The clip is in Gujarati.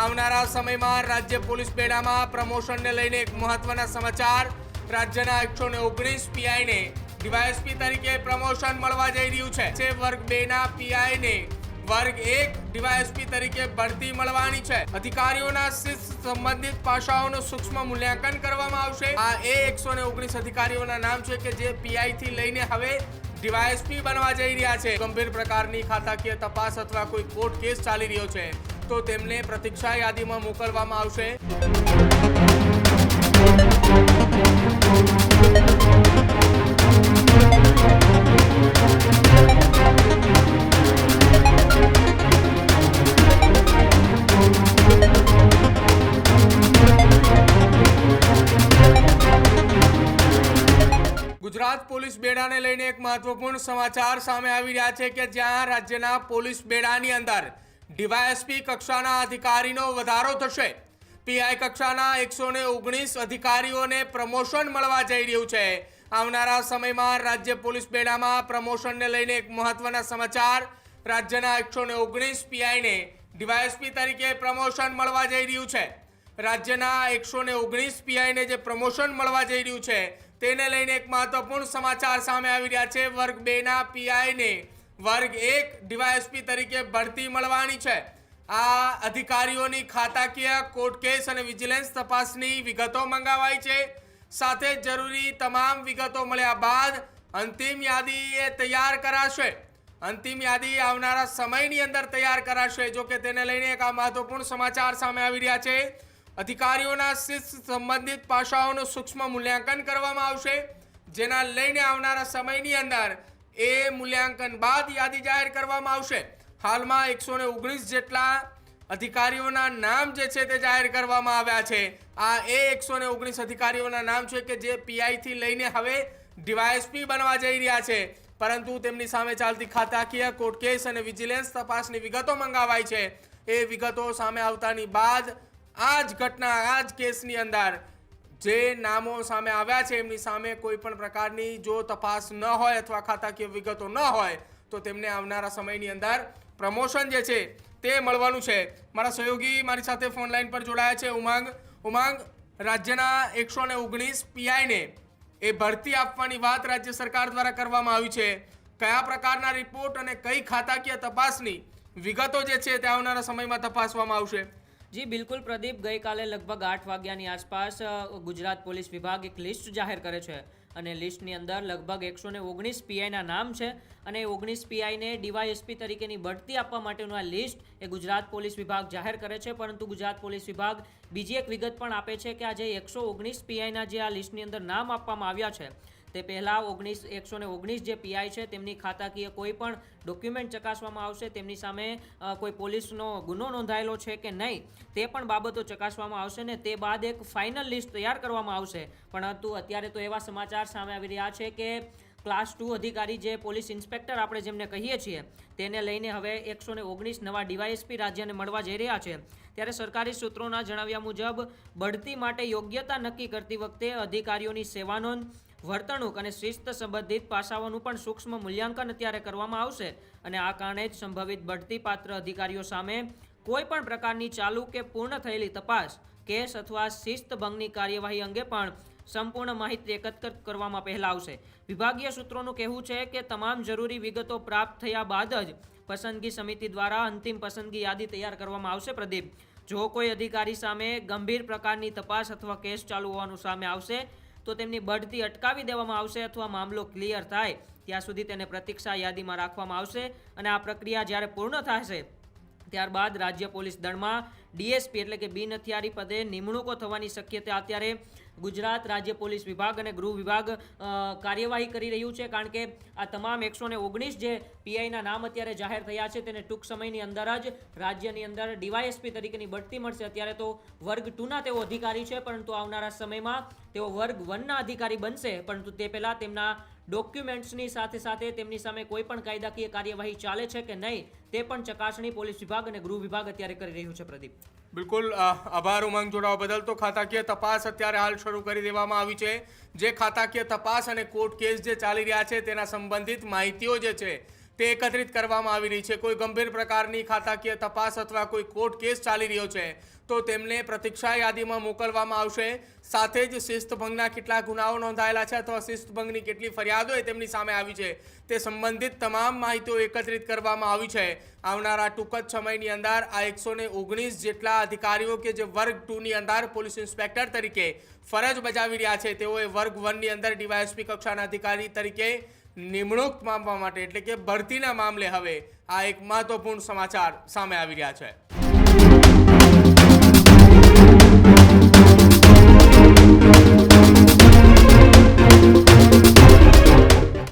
આવનારા સમયમાં રાજ્ય પોલીસ બેડામાં પ્રમોશનને લઈને એક મહત્વના સમાચાર. રાજ્યના એકસો ને ઓગણીસ પીઆઈને ડીવાયએસપી તરીકે પ્રમોશન મળવા જઈ રહ્યું છે. જે વર્ગ બે ના પીઆઈને વર્ગ એક ડીવાયએસપી તરીકે ભરતી મળવાની છે. અધિકારીઓના શિસ્ત સંબંધિત પાસાઓનું સૂક્ષ્મ મૂલ્યાંકન કરવામાં આવશે. આ એ એકસો ને ઓગણીસ અધિકારીઓના નામ છે કે જે પીઆઈ થી લઈને હવે ડીવાયએસપી બનવા જઈ રહ્યા છે. ગંભીર પ્રકારની ખાતાકીય તપાસ અથવા કોઈ કોર્ટ કેસ ચાલી રહ્યો છે. તો તેમને પ્રતીક્ષા યાદીમાં મોકલવામાં આવશે. ગુજરાત પોલીસ બેડાને લઈને એક મહત્વપૂર્ણ સમાચાર સામે આવી રહ્યા છે કે જ્યાં રાજ્યના પોલીસ બેડાની અંદર ડીવાયએસપી કક્ષાના અધિકારીનો વધારો થશે. પીઆઈ કક્ષાના એકસો ઓગણીસ અધિકારીઓને પ્રમોશન મળવા જઈ રહ્યું છે. આવનારા સમયમાં રાજ્ય પોલીસ બેડામાં પ્રમોશનને લઈને એક મહત્વના સમાચાર. રાજ્યના એકસો ને ઓગણીસ પીઆઈને ડીવાયએસપી તરીકે પ્રમોશન મળવા જઈ રહ્યું છે. રાજ્યના એકસો ને ઓગણીસ પીઆઈને જે પ્રમોશન મળવા જઈ રહ્યું છે, તેને લઈને એક મહત્વપૂર્ણ સમાચાર સામે આવી રહ્યા છે. વર્ગ બેના પીઆઈને વર્ગ એક ડીવાયએસપી તરીકે બઢતી મળવાની છે. આ અધિકારીઓની ખાતાકીય કોર્ટ કેસ અને વિજિલન્સ તપાસની વિગતો મંગાવાઈ છે. સાથે જરૂરી તમામ વિગતો મળ્યા બાદ અંતિમ યાદી એ તૈયાર કરાશે. અંતિમ યાદી આવનારા સમયની અંદર તૈયાર કરાશે, જો કે તેને લઈને એક આ મહત્વપૂર્ણ સમાચાર સામે આવી રહ્યા છે. અધિકારીઓના શિસ્ત સંબંધિત પાસાઓનું સૂક્ષ્મ મૂલ્યાંકન કરવામાં આવશે. જેના લઈને આવનારા સમયની અંદર એ મૂલ્યાંકન બાદ યાદી જાહેર કરવામાં આવશે. હાલમાં એકસો ને ઓગણીસ જેટલા અધિકારીઓના નામ જે છે તે જાહેર કરવામાં આવ્યા છે. આ એ એકસો ને ઓગણીસ અધિકારીઓના નામ છે કે જે પીઆઈથી લઈને હવે ડીવાયએસપી બનવા જઈ રહ્યા છે. પરંતુ તેમની સામે ચાલતી ખાતાકીય, કોર્ટ કેસ અને વિજિલન્સ તપાસની વિગતો મંગાવાઈ છે. એ વિગતો સામે આવતાની બાદ આ જ ઘટના, આ જ કેસની અંદર જે નામો સામે આવ્યા છે, એમની સામે કોઈ પણ પ્રકારની જો તપાસ ન હોય અથવા ખાતાકીય વિગતો ન હોય, તો તેમને આવનારા સમયની અંદર પ્રમોશન જે છે તે મળવાનું છે. મારા સહયોગી મારી સાથે ફોન લાઈન પર જોડાયા છે ઉમાંગ. ઉમાંગ, રાજ્યના એકસો ને ઓગણીસ પીઆઈને એ ભરતી આપવાની વાત રાજ્ય સરકાર દ્વારા કરવામાં આવી છે. કયા પ્રકારના રિપોર્ટ અને કઈ ખાતાકીય તપાસની વિગતો જે છે તે આવનારા સમયમાં તપાસવામાં આવશે? જી, બિલકુલ પ્રદીપ, ગઈકાલે લગભગ આઠ વાગ્યાની આસપાસ ગુજરાત પોલીસ વિભાગ એક લિસ્ટ જાહેર કરે છે અને લિસ્ટની અંદર લગભગ એકસો ને ઓગણીસ પીઆઈના નામ છે અને ઓગણીસ પીઆઈને ડીવાયએસપી તરીકેની બઢતી આપવા માટેનું આ લિસ્ટ એ ગુજરાત પોલીસ વિભાગ જાહેર કરે છે. પરંતુ ગુજરાત પોલીસ વિભાગ બીજી એક વિગત પણ આપે છે કે આ જે એકસો ઓગણીસ પીઆઈના જે આ લિસ્ટની અંદર નામ આપવામાં આવ્યા છે તે પહેલાં ઓગણીસ એકસો ને ઓગણીસ જે પીઆઈ છે, તેમની ખાતાકીય કોઈ પણ ડોક્યુમેન્ટ ચકાસવામાં આવશે, તેમની સામે કોઈ પોલીસનો ગુનો નોંધાયેલો છે કે નહીં, તે પણ બાબતો ચકાસવામાં આવશે ને તે બાદ એક ફાઇનલ લિસ્ટ તૈયાર કરવામાં આવશે. પરંતુ અત્યારે તો એવા સમાચાર સામે આવી રહ્યા છે કે ક્લાસ ટુ અધિકારી જે પોલીસ ઇન્સ્પેક્ટર આપણે જેમને કહીએ છીએ, તેને લઈને હવે એકસો ને ઓગણીસ નવા ડીવાયએસપી રાજ્યને મળવા જઈ રહ્યા છે. ત્યારે સરકારી સૂત્રોના જણાવ્યા મુજબ, બઢતી માટે યોગ્યતા નક્કી કરતી વખતે અધિકારીઓની સેવાનોંધ વર્તણૂક અને શિસ્ત સંબંધિત પાસાઓનું પણ સૂક્ષ્મ મૂલ્યાંકન અત્યારે કરવામાં આવશે અને આ કારણે જ સંભવિત બઢતી પાત્ર અધિકારીઓ સામે કોઈ પણ પ્રકારની ચાલુ કે પૂર્ણ થયેલી તપાસ, કેસ અથવા શિસ્ત ભંગની કાર્યવાહી અંગે પણ સંપૂર્ણ માહિતી એકત્ર કરવામાં પહેલા આવશે વિભાગીય સૂત્રોનું કહેવું છે કે તમામ જરૂરી વિગતો પ્રાપ્ત થયા બાદ જ પસંદગી સમિતિ દ્વારા અંતિમ પસંદગી યાદી તૈયાર કરવામાં આવશે, પ્રદીપ. જો કોઈ અધિકારી સામે ગંભીર પ્રકારની તપાસ અથવા કેસ ચાલુ હોવાનું સામે આવશે તો તેમની બઢતી અટકાવી દેવામાં આવશે અથવા મામલો ક્લિયર થાય, ત્યાં સુધી તેને પ્રતીક્ષા યાદીમાં રાખવામાં આવશે અને આ પ્રક્રિયા જ્યારે પૂર્ણ થશે, ત્યારબાદ રાજ્ય પોલીસ દળમાં ડીએસપી એટલે કે બિન હથિયારી પદે નિમણૂકો થવાની શક્યતા અત્યારે ગુજરાત રાજ્ય પોલીસ વિભાગ અને ગૃહ વિભાગ કાર્યવાહી કરી રહ્યું છે. કારણ કે આ તમામ એકસો ને ઓગણીસ જે પીઆઈના નામ અત્યારે જાહેર થયા છે, તેને ટૂંક સમયની અંદર જ રાજ્યની અંદર ડીવાયએસપી તરીકેની બઢતી મળશે. અત્યારે તો વર્ગ ટુના તેઓ અધિકારી છે, પરંતુ આવનારા સમયમાં તેઓ વર્ગ વનના અધિકારી બનશે. પરંતુ તે પહેલાં તેમના ડોક્યુમેન્ટ્સની સાથે સાથે તેમની સામે કોઈ પણ કાયદાકીય કાર્યવાહી ચાલે છે કે નહીં, તે પણ ચકાસણી પોલીસ વિભાગ અને ગૃહ વિભાગ અત્યારે કરી રહ્યું છે, પ્રદીપ. બિલકુલ આભાર ઉમંગ જોડાવા બદલ. તો ખાતાકીય તપાસ અત્યારે હાલ શરૂ કરી દેવામાં આવી છે. જે ખાતાકીય તપાસ અને કોર્ટ કેસ જે ચાલી રહ્યા છે તેના સંબંધિત માહિતીઓ જે છે તે એકત્રિત કરવામાં આવી રહી છે. કોઈ ગંભીર પ્રકારની ખાતાકીય તપાસ અથવા કોઈ કોર્ટ કેસ ચાલી રહ્યો છે, તો તેમને પ્રતીક્ષા યાદીમાં મોકલવામાં આવશે. સાથે જ શિસ્તભંગના કેટલા ગુનાઓ નોંધાયેલા છે અથવા શિસ્તભંગની કેટલી ફરિયાદો તેમની સામે આવી છે. તે સંબંધિત તમામ માહિતીઓ એકત્રિત કરવામાં આવી છે. આવનારા ટૂંક જ સમયની અંદર આ એકસો ને ઓગણીસ જેટલા અધિકારીઓ કે જે વર્ગ ટુની અંદર પોલીસ ઇન્સ્પેક્ટર તરીકે ફરજ બજાવી રહ્યા છે, તેઓએ વર્ગ વનની અંદર ડીવાયએસપી કક્ષાના અધિકારી તરીકે નિમણૂક પામવા માટે, એટલે કે ભરતીના મામલે હવે આ એક મહત્વપૂર્ણ સમાચાર સામે આવી રહ્યા છે.